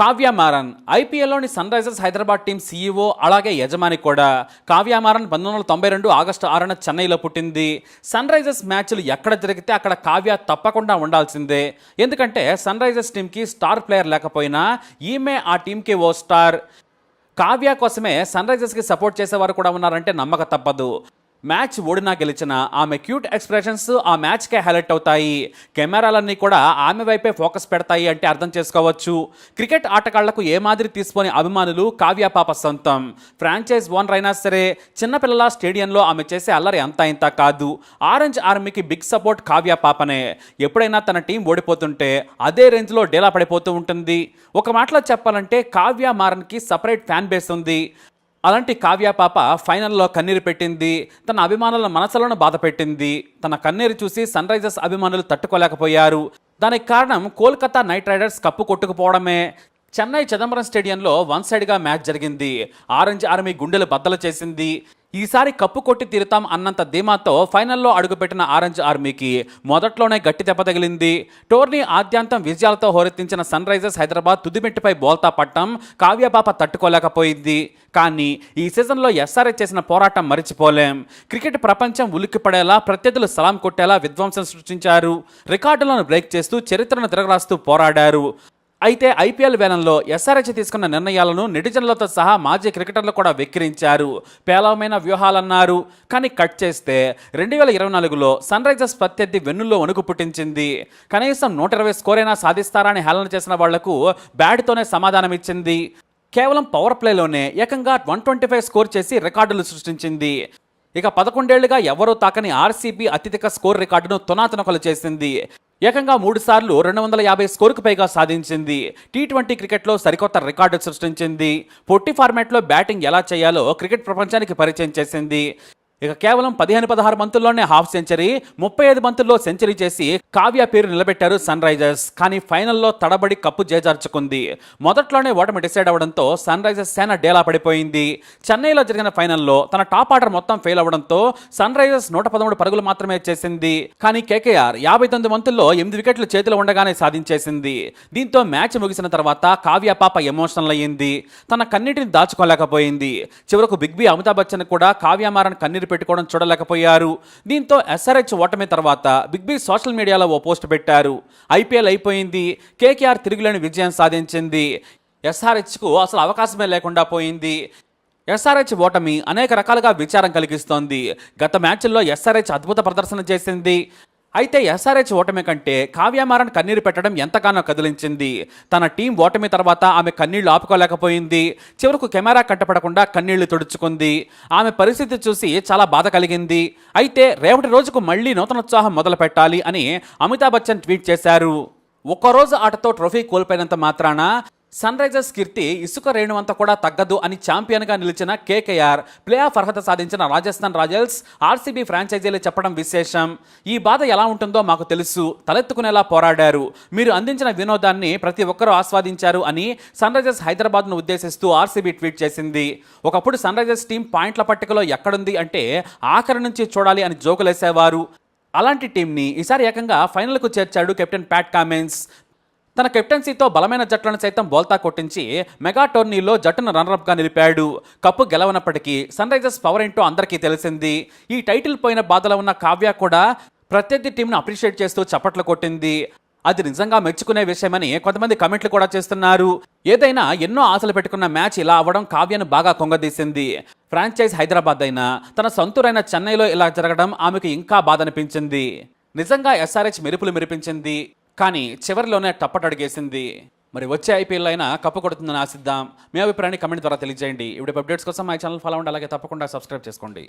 కావ్యామారన్ ఐపీఎల్లోని Sunrisers Hyderabad team CEO అలాగే యజమాని కూడా. కావ్యామారన్ పంతొమ్మిది వందల తొంభై రెండు ఆగస్టు ఆరున చెన్నైలో పుట్టింది. సన్ రైజర్స్ మ్యాచ్లు ఎక్కడ జరిగితే అక్కడ కావ్య తప్పకుండా ఉండాల్సిందే. ఎందుకంటే సన్ రైజర్స్ టీంకి స్టార్ ప్లేయర్ లేకపోయినా ఈమె ఆ టీంకి ఓ స్టార్. కావ్య కోసమే సన్ రైజర్స్కి సపోర్ట్ చేసేవారు కూడా ఉన్నారంటే నమ్మక తప్పదు. మ్యాచ్ ఓడినా గెలిచిన ఆమె క్యూట్ ఎక్స్ప్రెషన్స్ ఆ మ్యాచ్కే హైలైట్ అవుతాయి. కెమెరాలన్నీ కూడా ఆమె వైపే ఫోకస్ పెడతాయి అంటే అర్థం చేసుకోవచ్చు. క్రికెట్ ఆటగాళ్ళకు ఏ మాదిరి తీసుకొని అభిమానులు కావ్య పాప సొంతం. ఫ్రాంచైజ్ ఓనర్ అయినా సరే చిన్నపిల్లల స్టేడియంలో ఆమె చేసే అల్లరి అంతా ఇంత కాదు. ఆరెంజ్ ఆర్మీకి బిగ్ సపోర్ట్ కావ్య పాపనే. ఎప్పుడైనా తన టీం ఓడిపోతుంటే అదే రేంజ్లో డేలా పడిపోతూ ఉంటుంది. ఒక మాటలో చెప్పాలంటే కావ్య మారన్కి సపరేట్ ఫ్యాన్ బేస్ ఉంది. అలాంటి కావ్య పాప ఫైనల్లో కన్నీరు పెట్టింది. తన అభిమానుల మనసులను బాధ పెట్టింది. తన కన్నీరు చూసి సన్ రైజర్స్ అభిమానులు తట్టుకోలేకపోయారు. దానికి కారణం కోల్కతా నైట్ రైడర్స్ కప్పు కొట్టుకుపోవడమే. చెన్నై చిదంబరం స్టేడియంలో వన్ సైడ్గా మ్యాచ్ జరిగింది. ఆరెంజ్ ఆర్మీ గుండెలు బద్దలు చేసింది. ఈసారి కప్పు కొట్టి తీరుతాం అన్నంత ధీమాతో ఫైనల్లో అడుగుపెట్టిన ఆరెంజ్ ఆర్మీకి మొదట్లోనే గట్టి దెబ్బ తగిలింది. టోర్నీ ఆద్యాంతం విజయాలతో హోరెత్తించిన సన్ రైజర్స్ హైదరాబాద్ తుదిమెట్టుపై బోల్తా పట్టం కావ్యపాప తట్టుకోలేకపోయింది. కానీ ఈ సీజన్లో ఎస్ఆర్ఐ చేసిన పోరాటం మరిచిపోలేం. క్రికెట్ ప్రపంచం ఉలిక్కిపడేలా ప్రత్యర్థులు సలాం కొట్టేలా విధ్వంసం సృష్టించారు. రికార్డులను బ్రేక్ చేస్తూ చరిత్రను తిరగరాస్తూ పోరాడారు. అయితే ఐపీఎల్ వేలంలో ఎస్ఆర్హెచ్ తీసుకున్న నిర్ణయాలను నెటిజన్లతో సహా మాజీ క్రికెటర్లు కూడా వెక్కిరించారు. పేలవమైన వ్యూహాలన్నారు. కానీ కట్ చేస్తే రెండు వేల ఇరవై నాలుగులో సన్ రైజర్స్ ప్రత్యర్థి వెన్నుల్లో వణుకు పుట్టించింది. కనీసం నూట ఇరవై స్కోరైనా సాధిస్తారని హేళన చేసిన వాళ్ళకు బ్యాట్తోనే సమాధానం ఇచ్చింది. కేవలం పవర్ ప్లేలోనే ఏకంగా వన్ ట్వంటీ ఫైవ్ స్కోర్ చేసి రికార్డులు సృష్టించింది. ఇక పదకొండేళ్ళుగా ఎవరూ తాకని ఆర్సీబీ అత్యధిక స్కోర్ రికార్డును తునాతునకలు చేసింది. ఏకంగా మూడు సార్లు రెండు వందల యాభై స్కోర్కు పైగా సాధించింది. టీ ట్వంటీ క్రికెట్లో సరికొత్త రికార్డు సృష్టించింది. పొట్టి ఫార్మాట్లో బ్యాటింగ్ ఎలా చేయాలో క్రికెట్ ప్రపంచానికి పరిచయం చేసింది. ఇక కేవలం పదిహేను పదహారు బంతుల్లోనే హాఫ్ సెంచరీ ముప్పై ఐదు బంతుల్లో సెంచరీ చేసి కావ్య పేరు నిలబెట్టారు సన్ రైజర్స్. కానీ ఫైనల్లో తడబడి కప్పు చేజార్చుకుంది మొదట్లోనే ఓటమి డిసైడ్ అవడంతో సన్ రైజర్స్ సేన డేలా పడిపోయింది. చెన్నైలో జరిగిన ఫైనల్లో తన టాప్ ఆర్డర్ మొత్తం ఫెయిల్ అవడంతో సన్ రైజర్స్ నూట పదమూడు పరుగులు మాత్రమే చేసింది. కానీ కేకేఆర్ యాభై తొమ్మిది బంతుల్లో ఎనిమిది వికెట్లు చేతిలో ఉండగానే సాధించేసింది. దీంతో మ్యాచ్ ముగిసిన తర్వాత కావ్య పాప ఎమోషనల్ అయ్యింది. తన కన్నీటిని దాచుకోలేకపోయింది. చివరకు బిగ్ బి అమితాబ్ బచ్చన్ కూడా కావ్యమారన్ కన్నీరు పెట్టుకోవడం చూడలేకపోయారు. దీంతో ఎస్ఆర్హెచ్ ఓటమి తర్వాత బిగ్ బి సోషల్ మీడియాలో ఓ పోస్ట్ పెట్టారు. ఐపీఎల్ అయిపోయింది. కేకేఆర్ తిరుగులేని విజయం సాధించింది. ఎస్ఆర్హెచ్కు అసలు అవకాశమే లేకుండా పోయింది. ఎస్ఆర్హెచ్ ఓటమి అనేక రకాలుగా విచారం కలిగిస్తోంది. గత మ్యాచ్ల్లో ఎస్ఆర్హెచ్ అద్భుత ప్రదర్శన చేసింది. అయితే ఎస్ఆర్హెచ్ ఓటమి కంటే కావ్యామారన్ కన్నీరు పెట్టడం ఎంతగానో కదిలించింది. తన టీం ఓటమి తర్వాత ఆమె కన్నీళ్ళు ఆపుకోలేకపోయింది. చివరకు కెమెరా కట్టపడకుండా కన్నీళ్ళు తుడుచుకుంది. ఆమె పరిస్థితి చూసి చాలా బాధ కలిగింది. అయితే రేపటి రోజుకు మళ్ళీ నూతనోత్సాహం మొదలు పెట్టాలి అని అమితాబ్ బచ్చన్ ట్వీట్ చేశారు. ఒక్కరోజు ఆటతో ట్రోఫీ కోల్పోయినంత మాత్రాన సన్ రైజర్స్ కీర్తి ఇసుక రేణువంత కూడా తగ్గదు అని ఛాంపియన్గా నిలిచిన కేకేఆర్ ప్లే ఆఫ్ అర్హత సాధించిన రాజస్థాన్ రాయల్స్ ఆర్సీబీ ఫ్రాంచైజీలు చెప్పడం విశేషం. ఈ బాధ ఎలా ఉంటుందో మాకు తెలుసు. తలెత్తుకునేలా పోరాడారు. మీరు అందించిన వినోదాన్ని ప్రతి ఒక్కరూ ఆస్వాదించారు అని సన్ రైజర్స్ హైదరాబాద్ను ఉద్దేశిస్తూ ఆర్సీబీ ట్వీట్ చేసింది. ఒకప్పుడు సన్ రైజర్స్ టీం పాయింట్ల పట్టికలో ఎక్కడుంది అంటే ఆఖరి నుంచి చూడాలి అని జోకులేసేవారు. అలాంటి టీంని ఈసారి ఏకంగా ఫైనల్కు చేర్చాడు కెప్టెన్ ప్యాట్ కామెన్స్. తన కెప్టెన్సీతో బలమైన జట్లను సైతం బోల్తా కొట్టించి మెగా టోర్నీలో జట్టును రన్నరప్గా నిలిపాడు. కప్పు గెలవనప్పటికీ సన్ రైజర్స్ పవర్ ఏంటో అందరికీ తెలిసింది. ఈ టైటిల్ పోయిన బాధలో ఉన్న కావ్య కూడా ప్రత్యర్థి టీంను అప్రిషియేట్ చేస్తూ చప్పట్లు కొట్టింది. అది నిజంగా మెచ్చుకునే విషయమని కొంతమంది కమెంట్లు కూడా చేస్తున్నారు. ఏదైనా ఎన్నో ఆశలు పెట్టుకున్న మ్యాచ్ ఇలా అవ్వడం కావ్యను బాగా కొంగదీసింది. ఫ్రాంచైజ్ హైదరాబాద్ అయినా తన సొంతూరైన చెన్నైలో ఇలా జరగడం ఆమెకు ఇంకా బాధ అనిపించింది. నిజంగా ఎస్ఆర్హెచ్ మెరుపులు మెరిపించింది. కానీ చివరిలోనే టప్పటడిగేసింది. మరి వచ్చే ఐపీఎల్ అయినా కప్పు కొడుతుందని ఆశిద్దాం. మీ అభిప్రాయాన్ని కమెంట్ ద్వారా తెలియజేయండి. ఇప్పుడు అప్డేట్స్ కోసం మా ఛానల్ ఫాలో అవ్వండి. అలాగే తప్పకుండా సబ్స్క్రైబ్ చేసుకోండి.